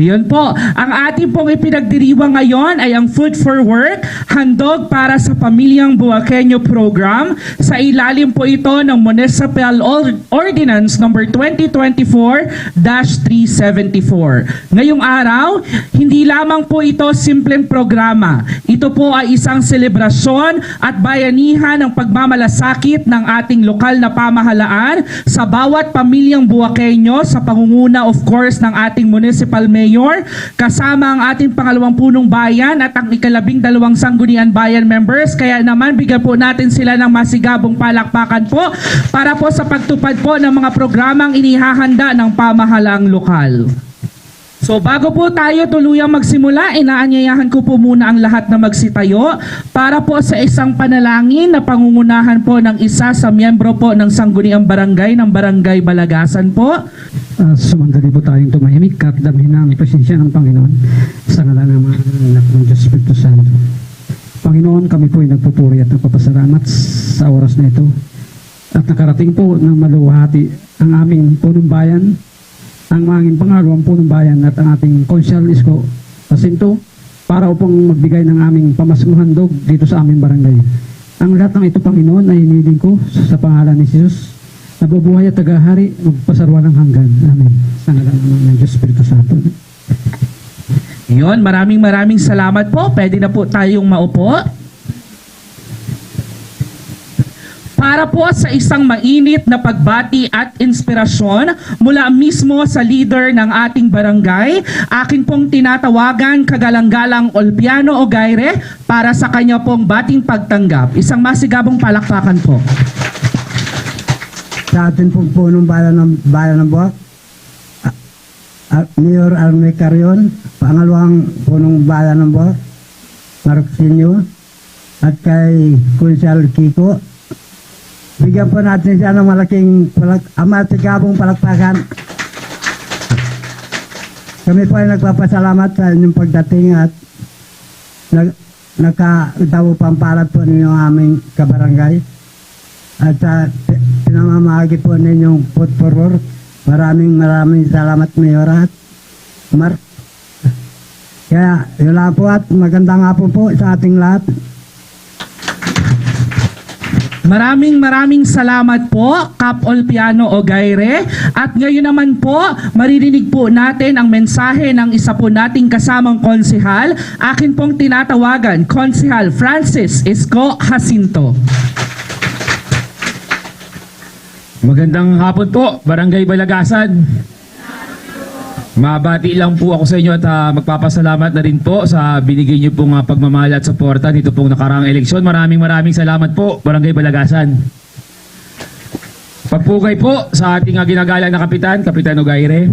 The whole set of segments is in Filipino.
Yun po. Ang ating pong ipinagdiriwang ngayon ay ang Food for Work, handog para sa Pamilyang Buwakenyo Program. Sa ilalim po ito ng Municipal Or- Ordinance number 2024-374. Ngayong araw, hindi lamang po ito simpleng programa. Ito po ay isang selebrasyon at bayanihan ng pagmamalasakit ng ating lokal na pamahalaan sa bawat pamilyang Buwakenyo sa pangunguna of course ng ating municipal mayor kasama ang ating pangalawang punong bayan at ang ikalabing dalawang sanggunian bayan members kaya naman bigyan po natin sila ng masigabong palakpakan po para po sa pagtupad po ng mga programang inihahanda ng pamahalaang lokal. So bago po tayo tuluyang magsimula, inaanyayahan ko po muna ang lahat na magsitayo para po sa isang panalangin na pangungunahan po ng isa sa miyembro po ng Sangguniang Barangay ng Barangay Balagasan po. Uh, sumandali po tayong tumahimik at damhin ang presensya ng Panginoon sa ngalan ng mga anak ng Diyos Espiritu Santo. Panginoon, kami po ay nagpupuri at nagpapasalamat sa oras na ito at nakarating po ng maluwahati ang aming punong bayan, ang aming pangalawang punong bayan at ang ating konsyal isko Jacinto para upang magbigay ng aming pamaskong handog dito sa aming barangay. Ang lahat ng ito, Panginoon, ay hiniling ko sa pangalan ni Jesus nabubuhay at tagahari, magpasarwa ng hanggan. Amen. Sa ngalan ng Diyos Espiritu Santo. Yon, maraming maraming salamat po. Pwede na po tayong maupo. Para po sa isang mainit na pagbati at inspirasyon mula mismo sa leader ng ating barangay, akin pong tinatawagan kagalang-galang Olpiano Ogaire para sa kanya pong bating pagtanggap. Isang masigabong palakpakan po. sa atin pong punong bayan ng bayan ng Buwak. Ah, ah, Mayor Arme Carion, pangalawang punong bayan ng Buwak, Marcinyo, at kay Kunsal Kiko. Bigyan po natin siya ng malaking palak, ah, matigabong palakpakan. Kami po ay nagpapasalamat sa inyong pagdating at nag, nagkatawo pampalat po ninyo aming kabarangay. At sa uh, pinamamahagi po ninyong food for work. Maraming maraming salamat Mayor at Mark. Kaya yun lang po at magandang hapon po sa ating lahat. Maraming maraming salamat po, Kap Olpiano Ogaire. At ngayon naman po, maririnig po natin ang mensahe ng isa po nating kasamang konsihal. Akin pong tinatawagan, Konsihal Francis Isko Jacinto. Magandang hapon po, Barangay Balagasan. Mabati lang po ako sa inyo at ah, magpapasalamat na rin po sa binigay niyo pong ah, pagmamahal at suporta dito pong nakaraang eleksyon. Maraming maraming salamat po, Barangay Balagasan. Pagpugay po sa ating ah, ginagalang na kapitan, Kapitan Ogaire.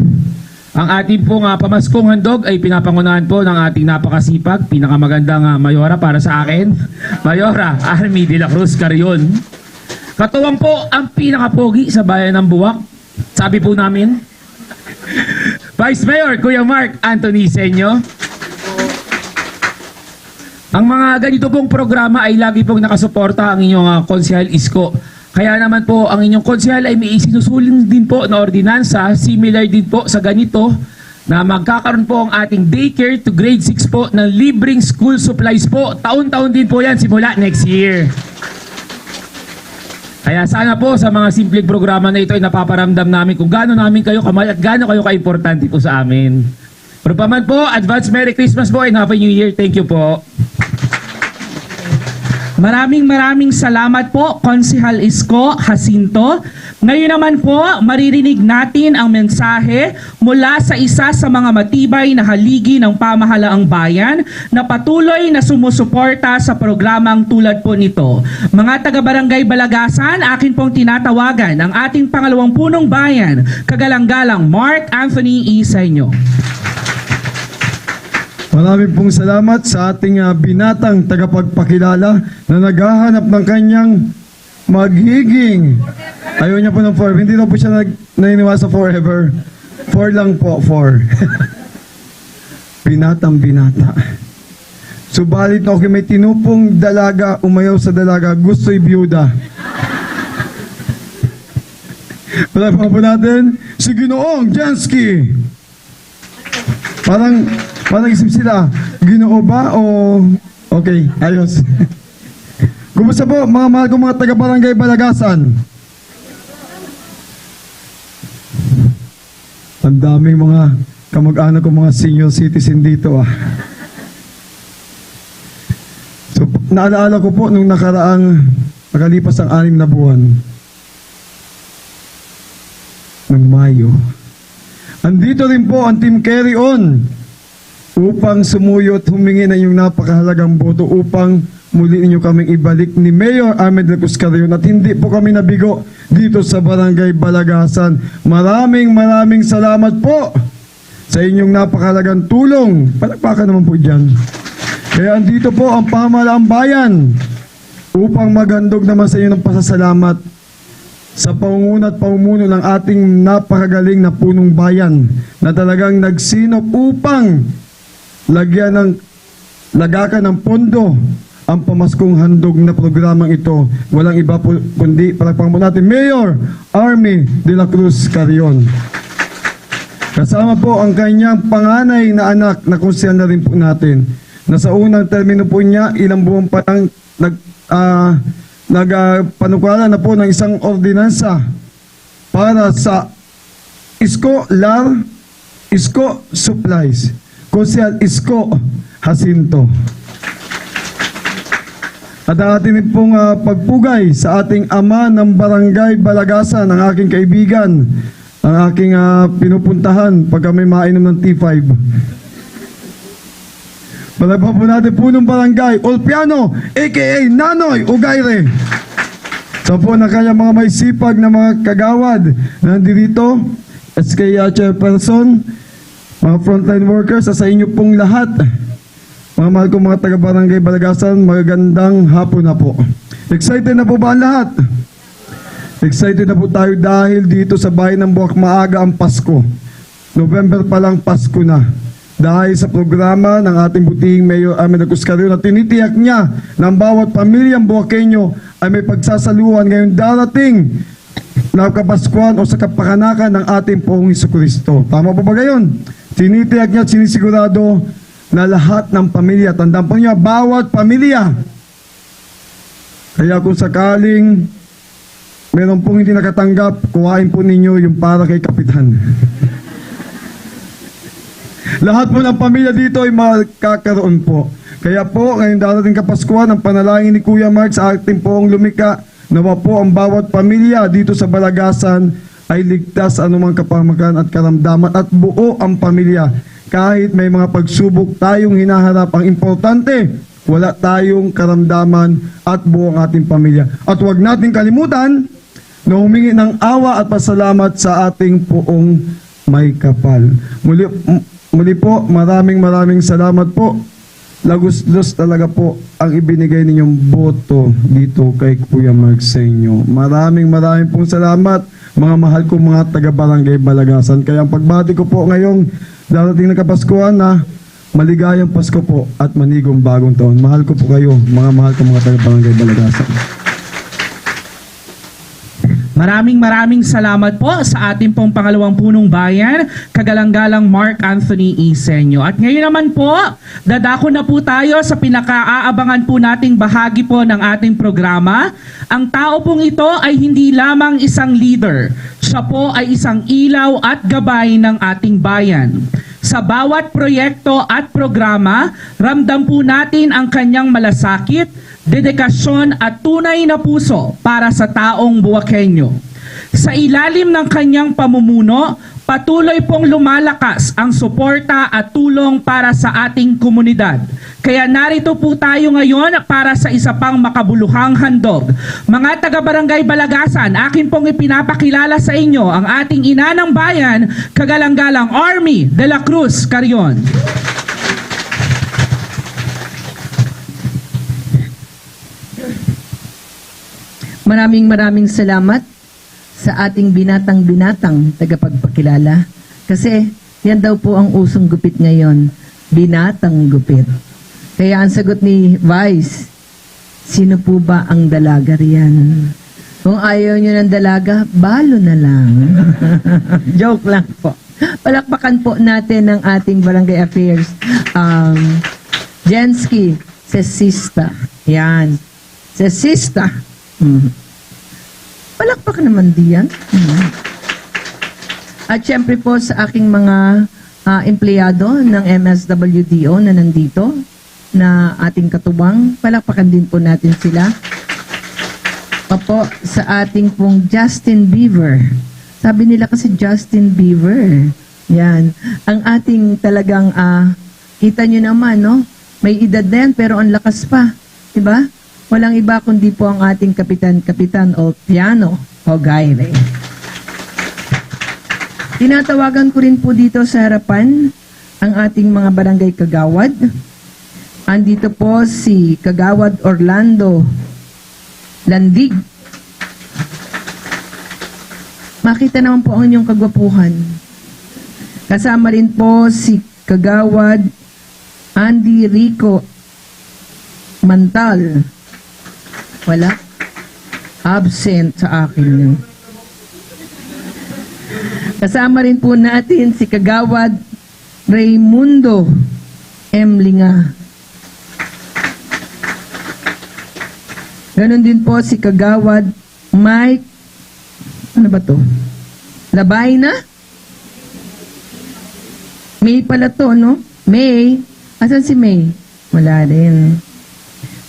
Ang ating pong ah, pamaskong handog ay pinapangunahan po ng ating napakasipag, pinakamagandang ah, mayora para sa akin, Mayora Army de la Cruz Carion. Katuwang po ang pinakapogi sa bayan ng Buwak. Sabi po namin, Vice Mayor Kuya Mark Anthony Senyo. Ang mga ganito pong programa ay lagi pong nakasuporta ang inyong uh, konsehal Isko. Kaya naman po ang inyong konsehal ay may isinusulong din po na ordinansa, similar din po sa ganito, na magkakaroon po ang ating daycare to grade 6 po ng libreng school supplies po. Taon-taon din po yan simula next year. Kaya sana po sa mga simpleng programa na ito ay napaparamdam namin kung gaano namin kayo kamahal at gaano kayo kaimportante po sa amin. Pero pa man po, advance Merry Christmas po and Happy New Year. Thank you po. Maraming maraming salamat po, Konsihal Isko Jacinto. Ngayon naman po, maririnig natin ang mensahe mula sa isa sa mga matibay na haligi ng pamahalaang bayan na patuloy na sumusuporta sa programang tulad po nito. Mga taga-barangay Balagasan, akin pong tinatawagan ang ating pangalawang punong bayan, kagalang-galang Mark Anthony Isenyo. Maraming pong salamat sa ating ah, binatang tagapagpakilala na naghahanap ng kanyang magiging. Ayaw niya po ng four. Hindi na po siya nag, naniniwala sa forever. Four lang po, four. binatang binata. Subalit na okay, may tinupong dalaga, umayaw sa dalaga, gusto'y byuda. Pala po natin, si Ginoong Jansky. Parang, parang isip sila, ginoo ba o okay, ayos. Kumusta po mga mahal kong mga taga-barangay Balagasan? Ang daming mga kamag-anak ko mga senior citizen dito ah. So, naalala ko po nung nakaraang nakalipas ang anim na buwan ng Mayo. Andito rin po ang Team Carry On upang sumuyo at humingi ng inyong napakahalagang boto upang muli ninyo kaming ibalik ni Mayor Ahmed Lacus Carrion at hindi po kami nabigo dito sa Barangay Balagasan. Maraming maraming salamat po sa inyong napakahalagang tulong. Palakpakan naman po dyan. Kaya andito po ang pamalaang bayan upang magandog naman sa inyo ng pasasalamat sa pangunguna at pamumuno ng ating napakagaling na punong bayan na talagang nagsinop upang lagyan ng lagakan ng pondo ang pamaskong handog na programang ito. Walang iba po kundi palakpakan po natin Mayor Army de la Cruz Carrion. Kasama po ang kanyang panganay na anak na konsyal na rin po natin. Na sa unang termino po niya, ilang buwan pa lang nag, ah, nagpanukala na po ng isang ordinansa para sa Isko Lar Isko Supplies. Konsyal Isko Jacinto. At ang ating pong ah, pagpugay sa ating ama ng barangay Balagasan, ang aking kaibigan, ang aking ah, pinupuntahan pag kami mainom ng T5. Palagpan po natin punong barangay, Olpiano, a.k.a. Nanoy Ugayre. So po na kaya mga may sipag na mga kagawad na nandito, SK uh, Chairperson, mga frontline workers, sa inyo pong lahat, mga mahal kong mga taga-barangay Balagasan, magagandang hapon na po. Excited na po ba ang lahat? Excited na po tayo dahil dito sa bahay ng Buwak maaga ang Pasko. November pa lang Pasko na. Dahil sa programa ng ating butihing Mayor Amin Aguscario na tinitiyak niya ng bawat pamilyang Buwakenyo ay may pagsasaluhan ngayong darating na kapaskuhan o sa kapakanakan ng ating poong Kristo. Tama po ba gayon? Tinitiyak niya at sinisigurado na lahat ng pamilya, tandaan po niya, bawat pamilya. Kaya kung sakaling meron pong hindi nakatanggap, kuhain po ninyo yung para kay Kapitan. Lahat po ng pamilya dito ay makakaroon po. Kaya po, ngayong darating kapaskuhan, ang panalangin ni Kuya Mark sa ating poong lumika, nawa po ang bawat pamilya dito sa Balagasan ay ligtas anumang kapamakan at karamdaman at buo ang pamilya. Kahit may mga pagsubok tayong hinaharap, ang importante, wala tayong karamdaman at buo ang ating pamilya. At huwag nating kalimutan na humingi ng awa at pasalamat sa ating poong may kapal. Muli, muli po, maraming maraming salamat po. Lagos-los talaga po ang ibinigay ninyong boto dito kay Kuya Mark sa inyo. Maraming maraming pong salamat mga mahal kong mga taga-barangay Balagasan. Kaya ang pagbati ko po ngayong darating na Kapaskuhan na maligayang Pasko po at manigong bagong taon. Mahal ko po kayo, mga mahal kong mga taga-barangay Balagasan. Maraming maraming salamat po sa ating pong pangalawang punong bayan, kagalang-galang Mark Anthony Isenyo. At ngayon naman po, dadako na po tayo sa pinakaaabangan po nating bahagi po ng ating programa. Ang tao pong ito ay hindi lamang isang leader. Siya po ay isang ilaw at gabay ng ating bayan. Sa bawat proyekto at programa, ramdam po natin ang kanyang malasakit, dedikasyon at tunay na puso para sa taong Buwakenyo. Sa ilalim ng kanyang pamumuno, patuloy pong lumalakas ang suporta at tulong para sa ating komunidad. Kaya narito po tayo ngayon para sa isa pang makabuluhang handog. Mga taga-barangay Balagasan, akin pong ipinapakilala sa inyo ang ating ina ng bayan, kagalang-galang Army de la Cruz Carion. Maraming maraming salamat sa ating binatang-binatang tagapagpakilala. Kasi yan daw po ang usong gupit ngayon, binatang gupit. Kaya ang sagot ni Vice, sino po ba ang dalaga riyan? Kung ayaw nyo ng dalaga, balo na lang. Joke lang po. Palakpakan po natin ang ating barangay affairs. Um, Jensky, Sesista. Yan. Sesista. Hmm. Palakpakan naman diyan. Hmm. At syempre po sa aking mga ah, empleyado ng MSWDO na nandito, na ating katuwang, palakpakan din po natin sila. Opo, sa ating pong Justin Bieber. Sabi nila kasi Justin Bieber. Yan. Ang ating talagang, ah, kita nyo naman, no? May edad na yan, pero ang lakas pa. Diba? Walang iba kundi po ang ating kapitan-kapitan o piano o gaire. Tinatawagan ko rin po dito sa harapan ang ating mga barangay kagawad. Andito po si Kagawad Orlando Landig. Makita naman po ang inyong kagwapuhan. Kasama rin po si Kagawad Andy Rico Mantal. Wala. Absent sa akin yun. Kasama rin po natin si Kagawad Raymundo M. Linga. Ganon din po si Kagawad Mike, ano ba to? Labay na? May pala to, no? May. Asan si May? Wala din.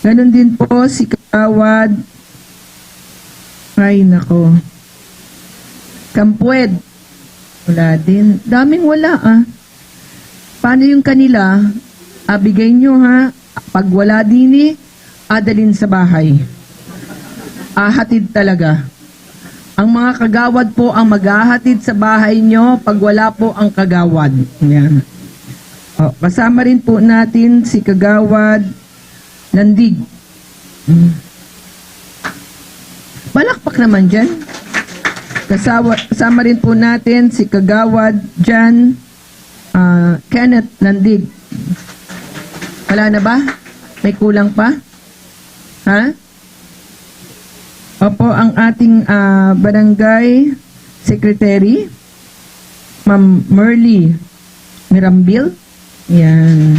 Ganon din po si Kagawad ay nako. Kampued. Wala din. Daming wala ah. Paano yung kanila? Abigay nyo ha. Pag wala din eh, adalin sa bahay. Ahatid talaga. Ang mga kagawad po ang maghahatid sa bahay nyo pag wala po ang kagawad. Yan. O, kasama rin po natin si kagawad Landig. Mm. Balakpak naman dyan. Kasawa, kasama rin po natin si Kagawad Jan ah, Kenneth Landig. Wala na ba? May kulang pa? Ha? Opo, ang ating ah, barangay secretary, Ma'am Merly Mirambil. Yan.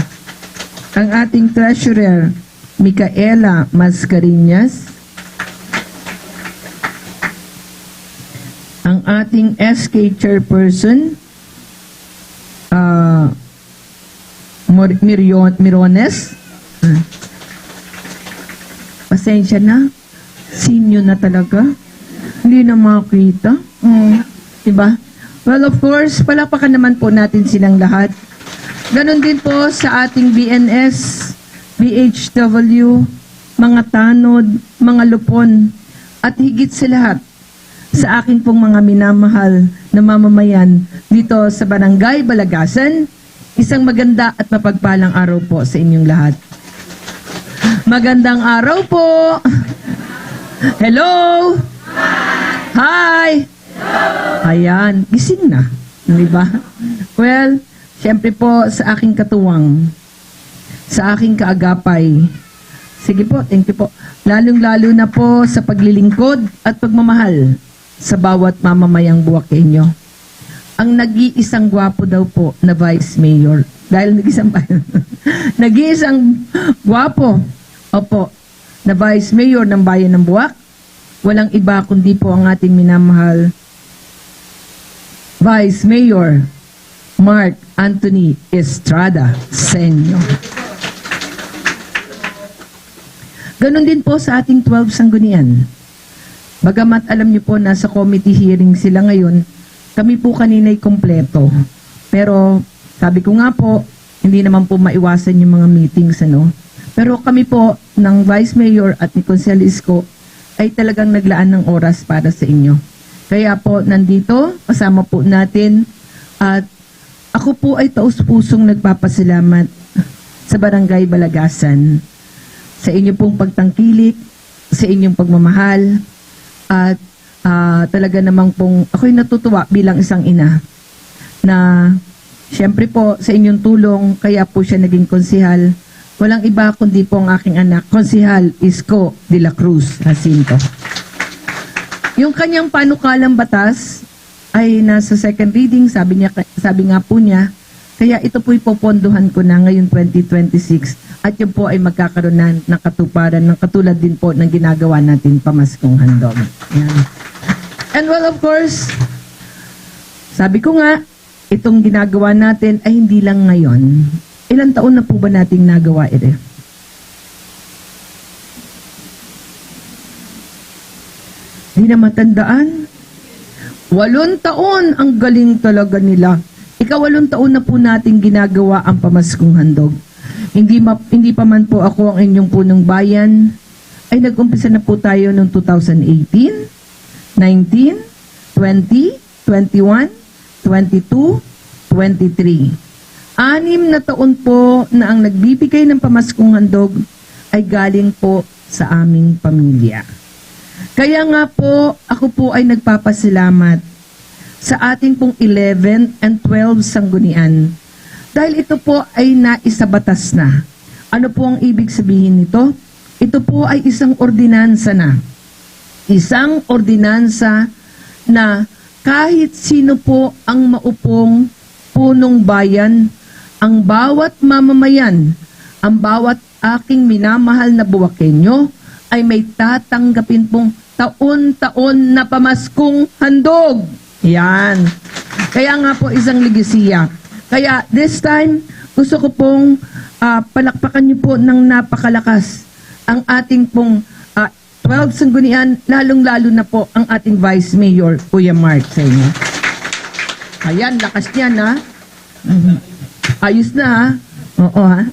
Ang ating treasurer, Micaela Mascarinas. ang ating SK chairperson uh, Mor- Mirion, Mirones Ah. pasensya na sinyo na talaga hindi na makita mm. diba well of course palapakan naman po natin silang lahat ganon din po sa ating BNS BHW mga tanod mga lupon at higit sa lahat sa akin pong mga minamahal na mamamayan dito sa Barangay Balagasan. Isang maganda at mapagpalang araw po sa inyong lahat. Magandang araw po! Hello! Hi! Ayan, gising na. Di ba? Well, syempre po sa aking katuwang, sa aking kaagapay, Sige po, thank you po. Lalong-lalo na po sa paglilingkod at pagmamahal sa bawat mamamayang buwak inyo. Ang nag-iisang gwapo daw po na Vice Mayor. Dahil nag-isang nag-iisang gwapo. Opo, na Vice Mayor ng Bayan ng Buwak. Walang iba kundi po ang ating minamahal Vice Mayor Mark Anthony Estrada Senyo. Ganon din po sa ating 12 sanggunian. Bagamat alam niyo po nasa committee hearing sila ngayon, kami po kanina'y kompleto. Pero sabi ko nga po, hindi naman po maiwasan yung mga meetings ano. Pero kami po ng Vice Mayor at ni Consel Isko ay talagang naglaan ng oras para sa inyo. Kaya po nandito, kasama po natin at ako po ay taus-pusong nagpapasalamat sa Barangay Balagasan sa inyo pong pagtangkilik, sa inyong pagmamahal, at ah, talaga namang pong ako'y natutuwa bilang isang ina na syempre po sa inyong tulong kaya po siya naging konsihal. Walang iba kundi po ang aking anak, konsihal Isko de la Cruz Jacinto. Yung kanyang panukalang batas ay nasa second reading, sabi niya sabi nga po niya, kaya ito po'y popondohan ko na ngayon 2026 at yun po ay magkakaroon na ng katuparan ng katulad din po ng ginagawa natin pamaskong handog. Yan. And well, of course, sabi ko nga, itong ginagawa natin ay hindi lang ngayon. Ilang taon na po ba nating nagawa ito? Hindi na matandaan. Walong taon ang galing talaga nila. Ikawalong taon na po nating ginagawa ang pamaskong handog. Hindi, ma- hindi pa man po ako ang inyong punong bayan, ay nag-umpisa na po tayo noong 2018, 19, 20, 21, 22, 23. Anim na taon po na ang nagbibigay ng pamaskong handog ay galing po sa aming pamilya. Kaya nga po, ako po ay nagpapasalamat sa ating pong 11 and 12 sanggunian. Dahil ito po ay naisabatas na. Ano po ang ibig sabihin nito? Ito po ay isang ordinansa na. Isang ordinansa na kahit sino po ang maupong punong bayan, ang bawat mamamayan, ang bawat aking minamahal na buwakenyo ay may tatanggapin pong taon-taon na pamaskong handog. Yan. Kaya nga po isang ligasiya. Kaya this time, gusto ko pong ah, palakpakan niyo po ng napakalakas ang ating pong ah, 12 sanggunian, lalong-lalo na po ang ating Vice Mayor, Kuya Mark, sa inyo. Ayan, lakas niyan ha. Ayos na ha. Oo ha.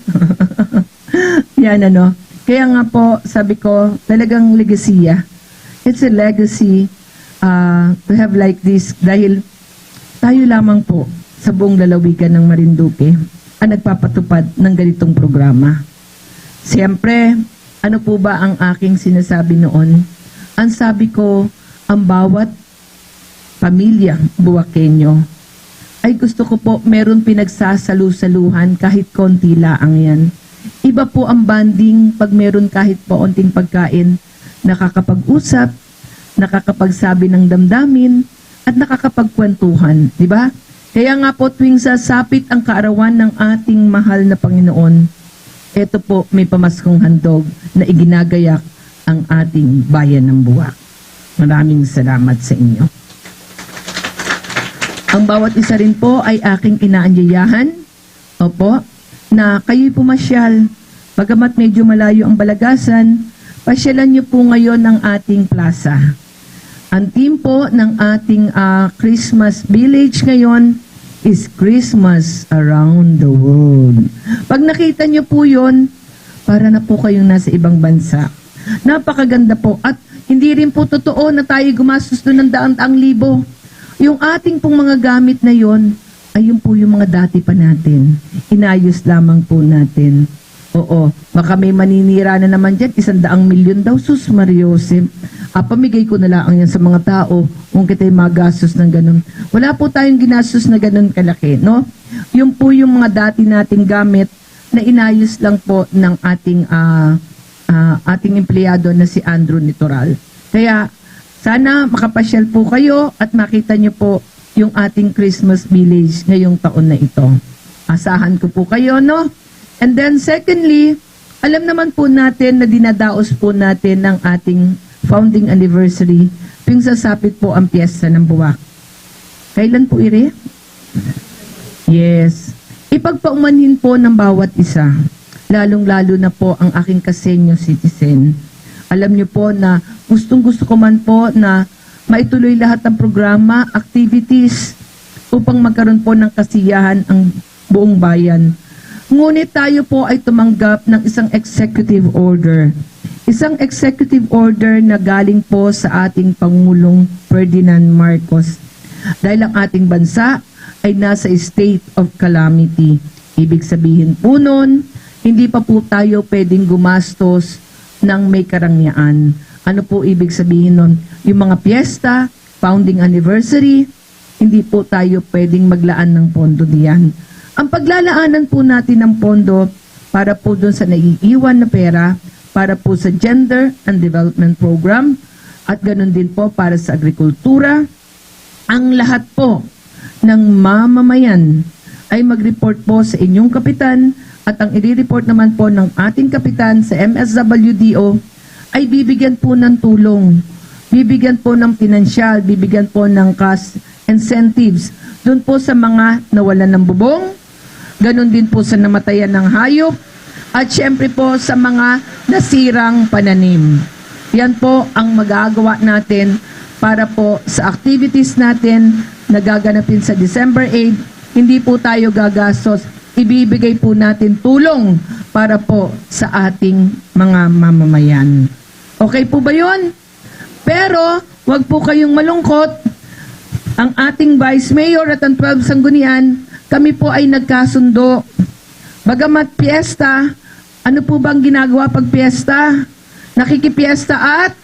Yan ano. Kaya nga po, sabi ko, talagang legasiya. It's a legacy uh, to have like this dahil tayo lamang po sa buong lalawigan ng Marinduque ang nagpapatupad ng ganitong programa. Siyempre, ano po ba ang aking sinasabi noon? Ang sabi ko, ang bawat pamilya buwakenyo ay gusto ko po meron pinagsasalu-saluhan kahit konti laang yan. Iba po ang banding pag meron kahit paunting pagkain, nakakapag-usap, nakakapagsabi ng damdamin, at nakakapagkwentuhan, di ba? Kaya nga po tuwing sasapit ang kaarawan ng ating mahal na Panginoon, ito po may pamaskong handog na iginagayak ang ating bayan ng buwak. Maraming salamat sa inyo. Ang bawat isa rin po ay aking inaanyayahan. Opo, na kayo'y pumasyal. Pagamat medyo malayo ang balagasan, pasyalan niyo po ngayon ang ating plaza. Ang team po ng ating ah, Christmas Village ngayon is Christmas around the world. Pag nakita niyo po yon, para na po kayong nasa ibang bansa. Napakaganda po. At hindi rin po totoo na tayo gumastos doon ng daang-daang libo. Yung ating pong mga gamit na yon, ay yun po yung mga dati pa natin. Inayos lamang po natin. Oo, baka may maninira na naman dyan, isang daang milyon daw, sus Mariosep. Ah, pamigay ko na lang yan sa mga tao kung kita'y magastos ng ganun. Wala po tayong ginastos na ganun kalaki, no? Yung po yung mga dati nating gamit na inayos lang po ng ating ah, ah, ating empleyado na si Andrew Nitoral. Kaya sana makapasyal po kayo at makita niyo po yung ating Christmas village ngayong taon na ito. Asahan ko po kayo, no? And then secondly, alam naman po natin na dinadaos po natin ng ating founding anniversary tuwing sasapit po ang piyesta ng buwak. Kailan po, Ire? Yes. Ipagpaumanhin po ng bawat isa, lalong-lalo na po ang aking kasenyo citizen. Alam niyo po na gustong-gusto ko man po na maituloy lahat ng programa, activities, upang magkaroon po ng kasiyahan ang buong bayan. Ngunit tayo po ay tumanggap ng isang executive order. Isang executive order na galing po sa ating Pangulong Ferdinand Marcos. Dahil ang ating bansa ay nasa state of calamity. Ibig sabihin po nun, hindi pa po tayo pwedeng gumastos ng may karangyaan. Ano po ibig sabihin nun? Yung mga piyesta, founding anniversary, hindi po tayo pwedeng maglaan ng pondo diyan. Ang paglalaanan po natin ng pondo para po doon sa naiiwan na pera, para po sa Gender and Development Program, at ganun din po para sa agrikultura, ang lahat po ng mamamayan ay mag-report po sa inyong kapitan at ang i-report naman po ng ating kapitan sa MSWDO ay bibigyan po ng tulong. Bibigyan po ng pinansyal, bibigyan po ng cash incentives doon po sa mga nawalan ng bubong, ganun din po sa namatayan ng hayop, at syempre po sa mga nasirang pananim. Yan po ang magagawa natin para po sa activities natin na gaganapin sa December 8, hindi po tayo gagastos, ibibigay po natin tulong para po sa ating mga mamamayan. Okay po ba yun? Pero, wag po kayong malungkot. Ang ating Vice Mayor at ang 12 Sanggunian, kami po ay nagkasundo. Bagamat piyesta, ano po bang ginagawa pag piyesta? Nakikipiesta at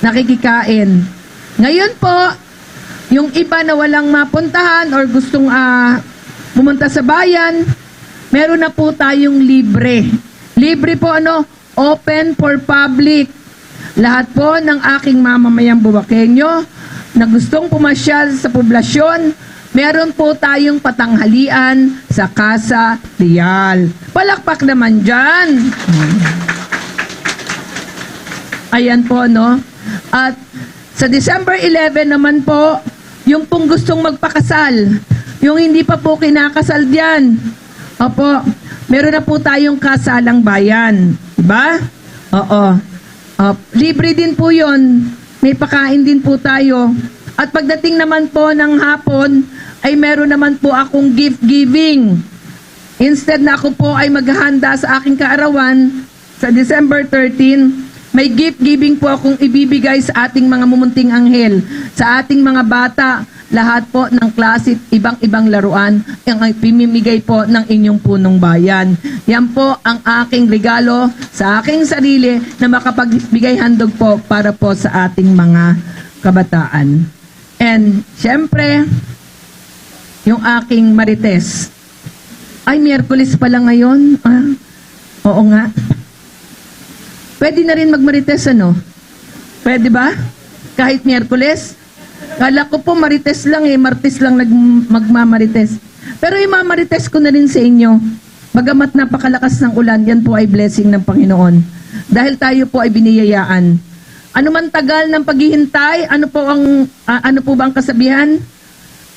nakikikain. Ngayon po, yung iba na walang mapuntahan or gustong ah, pumunta sa bayan, meron na po tayong libre. Libre po ano, open for public. Lahat po ng aking mamamayang buwakenyo na gustong pumasyal sa poblasyon, meron po tayong patanghalian sa Casa Real. Palakpak naman dyan. Ayan po, no? At sa December 11 naman po, yung pong gustong magpakasal, yung hindi pa po kinakasal diyan. Opo, meron na po tayong kasalang bayan. Diba? Oo. Uh, libre din po yon. May pakain din po tayo. At pagdating naman po ng hapon, ay meron naman po akong gift giving. Instead na ako po ay maghahanda sa aking kaarawan sa December 13, may gift giving po akong ibibigay sa ating mga mumunting anghel, sa ating mga bata, lahat po ng klase, ibang-ibang laruan, ang pimimigay po ng inyong punong bayan. Yan po ang aking regalo sa aking sarili na makapagbigay handog po para po sa ating mga kabataan. And, syempre, yung aking marites, ay, Miyerkules pala ngayon. Ah, oo nga. Pwede na rin magmarites, ano? Pwede ba? Kahit Miyerkules? Kala ko po marites lang eh, martes lang nag magmamarites. Pero yung mamarites ko na rin sa inyo, bagamat napakalakas ng ulan, yan po ay blessing ng Panginoon. Dahil tayo po ay biniyayaan. Ano man tagal ng paghihintay, ano po ang ah, ano po ba ang kasabihan?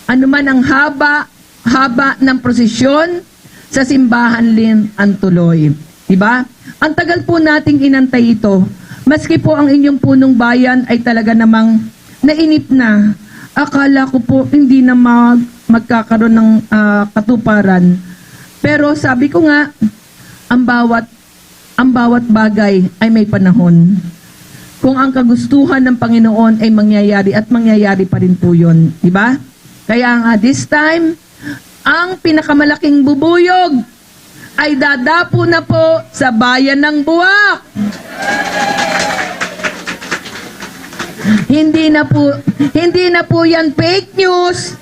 Ano man ang haba, haba ng prosesyon, sa simbahan din ang tuloy. Diba? Ang tagal po nating inantay ito. Maski po ang inyong punong bayan ay talaga namang nainip na. Akala ko po hindi na mag, magkakaroon ng ah, katuparan. Pero sabi ko nga, ang bawat ang bawat bagay ay may panahon. Kung ang kagustuhan ng Panginoon ay mangyayari at mangyayari pa rin po yun. Di ba? Kaya nga this time, ang pinakamalaking bubuyog ay dadapo na po sa bayan ng Buwak. Hindi na po hindi na po 'yan fake news.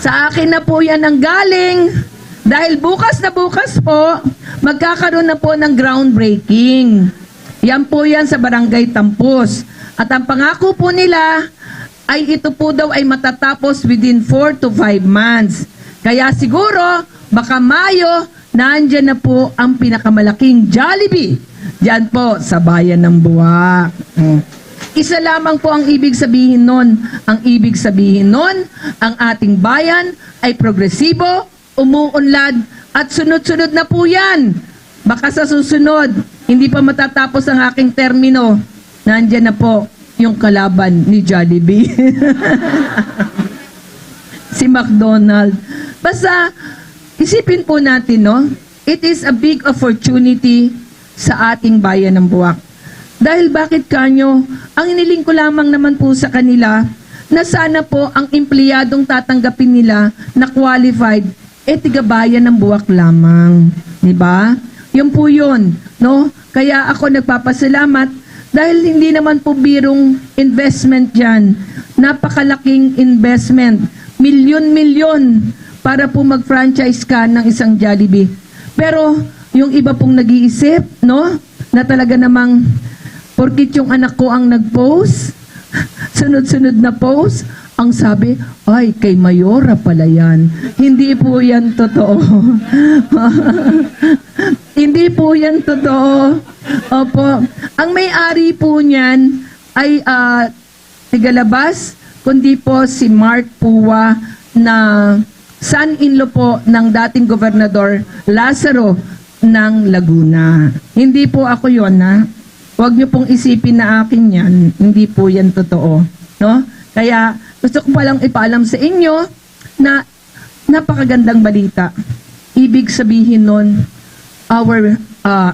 Sa akin na po 'yan ang galing dahil bukas na bukas po magkakaroon na po ng groundbreaking. Yan po yan sa Barangay Tampos. At ang pangako po nila ay ito po daw ay matatapos within 4 to 5 months. Kaya siguro, baka Mayo, nandyan na po ang pinakamalaking Jollibee. Diyan po, sa bayan ng Buwak. Mm. Isa lamang po ang ibig sabihin nun. Ang ibig sabihin nun, ang ating bayan ay progresibo, umuunlad, at sunod-sunod na po yan. Baka sa susunod, hindi pa matatapos ang aking termino. Nandyan na po yung kalaban ni Jollibee. si McDonald. Basta, isipin po natin, no? It is a big opportunity sa ating bayan ng Buwak. Dahil bakit kanyo, ang iniling ko lamang naman po sa kanila na sana po ang empleyadong tatanggapin nila na qualified, eh tigabayan ng Buwak lamang. Ba? Yun po yun, no? Kaya ako nagpapasalamat dahil hindi naman po birong investment dyan. Napakalaking investment. Milyon-milyon para po mag-franchise ka ng isang Jollibee. Pero yung iba pong nag-iisip, no? Na talaga namang porkit yung anak ko ang nag-post, sunod-sunod na post, ang sabi, ay, kay Mayora pala yan. Hindi po yan totoo. Hindi po yan totoo. Opo. Ang may-ari po niyan ay ah, tigalabas, kundi po si Mark Puwa na son-in-law po ng dating gobernador Lazaro ng Laguna. Hindi po ako yon na. Huwag niyo pong isipin na akin yan. Hindi po yan totoo. No? Kaya gusto ko palang ipaalam sa inyo na napakagandang balita. Ibig sabihin nun, our uh,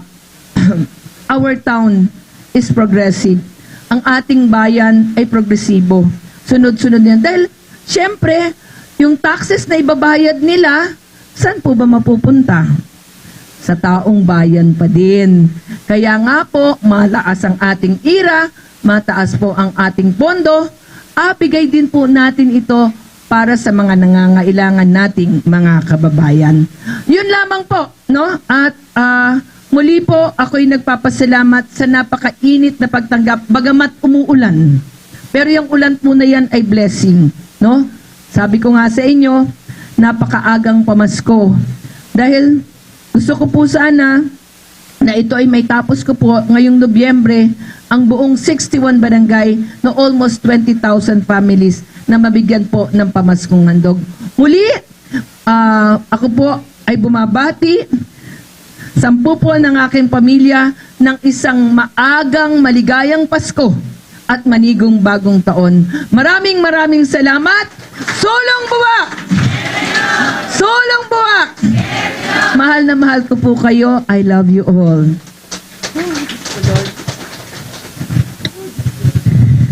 our town is progressive. Ang ating bayan ay progresibo. Sunod-sunod yan. Dahil, syempre, yung taxes na ibabayad nila, saan po ba mapupunta? Sa taong bayan pa din. Kaya nga po, malakas ang ating ira, mataas po ang ating pondo, apigay din po natin ito para sa mga nangangailangan nating mga kababayan. Yun lamang po, no? At ah, muli po ako'y nagpapasalamat sa napakainit na pagtanggap bagamat umuulan. Pero yung ulan po na yan ay blessing, no? Sabi ko nga sa inyo, napakaagang pamasko. Dahil gusto ko po sana na ito ay may tapos ko po ngayong Nobyembre ang buong 61 barangay na almost 20,000 families na mabigyan po ng pamaskong handog. Muli, ah, ako po ay bumabati sampu po ng aking pamilya ng isang maagang maligayang Pasko at manigong bagong taon. Maraming maraming salamat. Sulong buwak! Sulong buwak! Mahal na mahal ko po kayo. I love you all.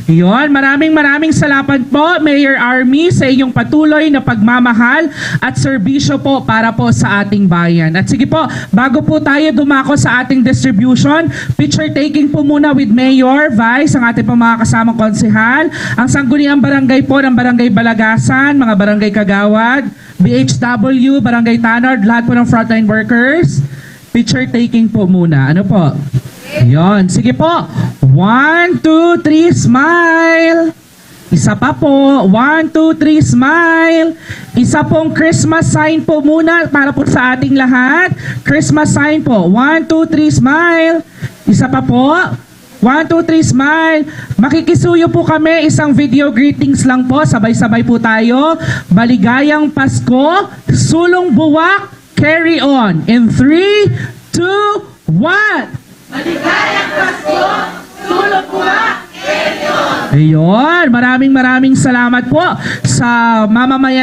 Yon, maraming maraming salamat po, Mayor Army, sa inyong patuloy na pagmamahal at serbisyo po para po sa ating bayan. At sige po, bago po tayo dumako sa ating distribution, picture taking po muna with Mayor, Vice, ang ating po mga kasamang konsehal, ang sangguniang barangay po ng Barangay Balagasan, mga barangay Kagawad, BHW, Barangay Tanard, lahat po ng frontline workers. Picture taking po muna. Ano po? Yon, sige po. One, two, three, smile. Isa pa po. One, two, three, smile. Isa pong Christmas sign po muna para po sa ating lahat. Christmas sign po. One, two, three, smile. Isa pa po. One, two, three, smile. Makikisuyo po kami. Isang video greetings lang po. Sabay-sabay po tayo. Baligayang Pasko. Sulong buwak. Carry on. In three, two, one. Ayun, maraming maraming salamat po sa mamamayan